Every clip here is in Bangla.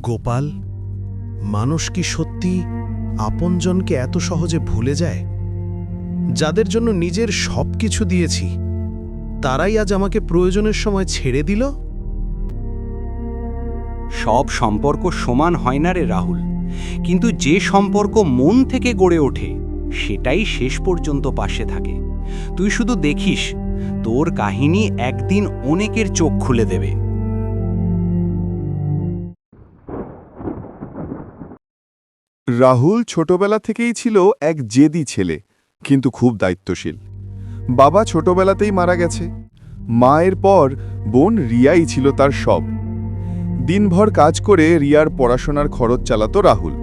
গোপাল, মানুষ কি সত্যি আপনজনকে এত সহজে ভুলে যায়? যাদের জন্য নিজের সব কিছু দিয়েছি, তারাই আজ আমাকে প্রয়োজনের সময় ছেড়ে দিল? সব সম্পর্ক সমান হয় না রে রাহুল, কিন্তু যে সম্পর্ক মন থেকে গড়ে ওঠে, সেটাই শেষ পর্যন্ত পাশে থাকে। তুই শুধু দেখিস, তোর কাহিনী একদিন অনেকের চোখ খুলে দেবে। রাহুল ছোটবেলা থেকেই ছিল এক জেদি ছেলে, কিন্তু খুব দায়িত্বশীল। বাবা ছোটবেলাতেই মারা গেছে। মায়ের পর বোন রিয়াই ছিল তার সব। দিনভর কাজ করে রিয়ার পড়াশোনার খরচ চালাতো রাহুল।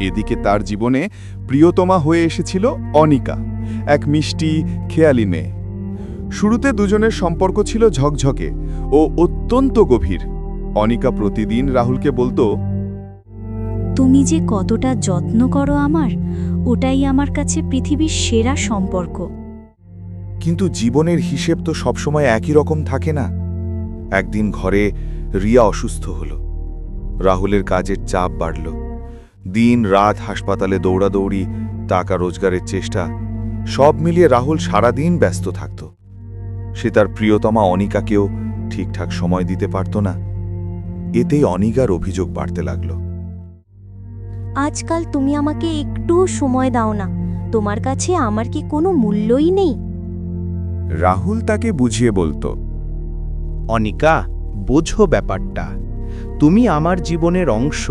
এদিকে তার জীবনে প্রিয়তমা হয়ে এসেছিল অনিকা, এক মিষ্টি, খেয়ালি মেয়ে। শুরুতে দুজনের সম্পর্ক ছিল ঝকঝকে ও অত্যন্ত গভীর। অনিকা প্রতিদিন রাহুলকে বলতো তুমি যে কতটা যত্ন করো আমার, ওটাই আমার কাছে পৃথিবীর সেরা সম্পর্ক। কিন্তু জীবনের হিসেব তো সবসময় একই রকম থাকে না। একদিন ঘরে রিয়া অসুস্থ হল। রাহুলের কাজের চাপ বাড়ল। দিন রাত হাসপাতালে দৌড়াদৌড়ি, টাকা রোজগারের চেষ্টা, সব মিলিয়ে রাহুল সারাদিন ব্যস্ত থাকত। সে তার প্রিয়তমা অনিকাকেও ঠিকঠাক সময় দিতে পারত না। এতেই অনিকার অভিযোগ বাড়তে লাগল। আজকাল তুমি আমাকে একটু সময় দাও না। তোমার কাছে আমার কি কোনো মূল্যই নেই? রাহুল তাকে বুঝিয়ে বলতো অনিকা বোঝো ব্যাপারটা। তুমি আমার জীবনের অংশ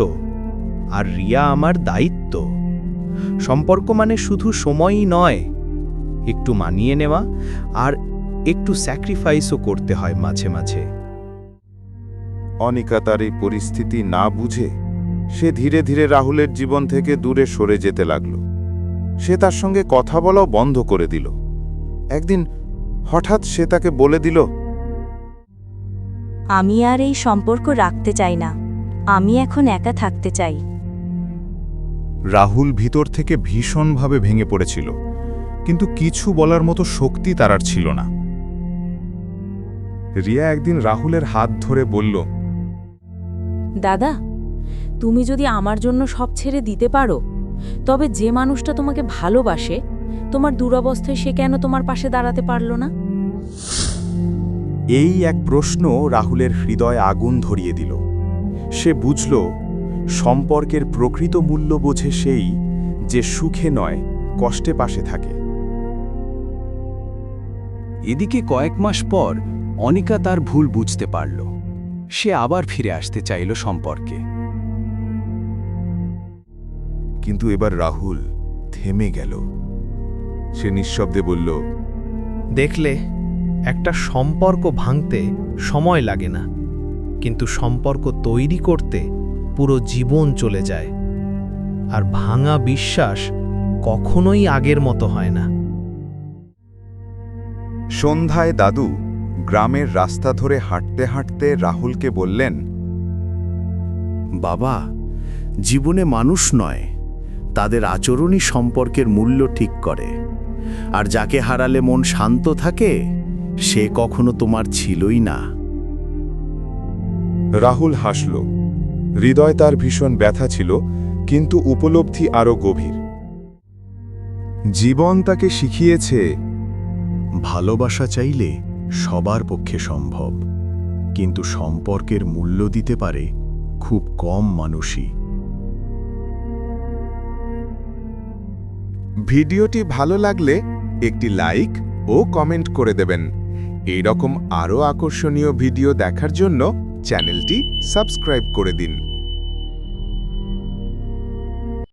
আর রিয়া আমার দায়িত্ব। সম্পর্ক মানে শুধু সময়ই নয় একটু মানিয়ে নেওয়া আর একটু স্যাক্রিফাইসও করতে হয় মাঝে মাঝে। অনিকা তার এই পরিস্থিতি না বুঝে সে ধীরে ধীরে রাহুলের জীবন থেকে দূরে সরে যেতে লাগল। সে তার সঙ্গে কথা বলাও বন্ধ করে দিল। একদিন হঠাৎ সে তাকে বলে দিল আমি আর এই সম্পর্ক রাখতে চাই না। আমি এখন একা থাকতে চাই। রাহুল ভিতর থেকে ভীষণভাবে ভেঙে পড়েছিল কিন্তু কিছু বলার মতো শক্তি তার আর ছিল না। রিয়া একদিন রাহুলের হাত ধরে বলল দাদা তুমি যদি আমার জন্য সব ছেড়ে দিতে পারো তবে যে মানুষটা তোমাকে ভালোবাসে তোমার দুরবস্থায় সে কেন তোমার পাশে দাঁড়াতে পারল না? এই এক প্রশ্ন রাহুলের হৃদয়ে আগুন ধরিয়ে দিল। সে বুঝল সম্পর্কের প্রকৃত মূল্য বোঝে সেই যে সুখে নয় কষ্টে পাশে থাকে। এদিকে কয়েক মাস পর অনিকা তার ভুল বুঝতে পারল। সে আবার ফিরে আসতে চাইল সম্পর্কে। কিন্তু এবার রাহুল থেমে গেল। সে নিঃশব্দে বলল দেখলে একটা সম্পর্ক ভাঙতে সময় লাগে না। কিন্তু সম্পর্ক তৈরি করতে পুরো জীবন চলে যায়। আর ভাঙা বিশ্বাস কখনোই আগের মতো হয় না। সন্ধ্যায় দাদু গ্রামের রাস্তা ধরে হাঁটতে হাঁটতে রাহুলকে বললেন বাবা জীবনে মানুষ নয়। তাদের আচরণই সম্পর্কের মূল্য ঠিক করে। আর যাকে হারালে মন শান্ত থাকে, সে কখনো তোমার ছিলই না। রাহুল হাসল। হৃদয় তার ভীষণ ব্যথা ছিল, কিন্তু উপলব্ধি আরও গভীর। জীবন তাকে শিখিয়েছে, ভালোবাসা চাইলে সবার পক্ষে সম্ভব, কিন্তু সম্পর্কের মূল্য দিতে পারে খুব কম মানুষই। ভিডিওটি ভালো লাগলে একটি লাইক ও কমেন্ট করে দেবেন। এই রকম আরও আকর্ষণীয় ভিডিও দেখার জন্য চ্যানেলটি সাবস্ক্রাইব করে দিন।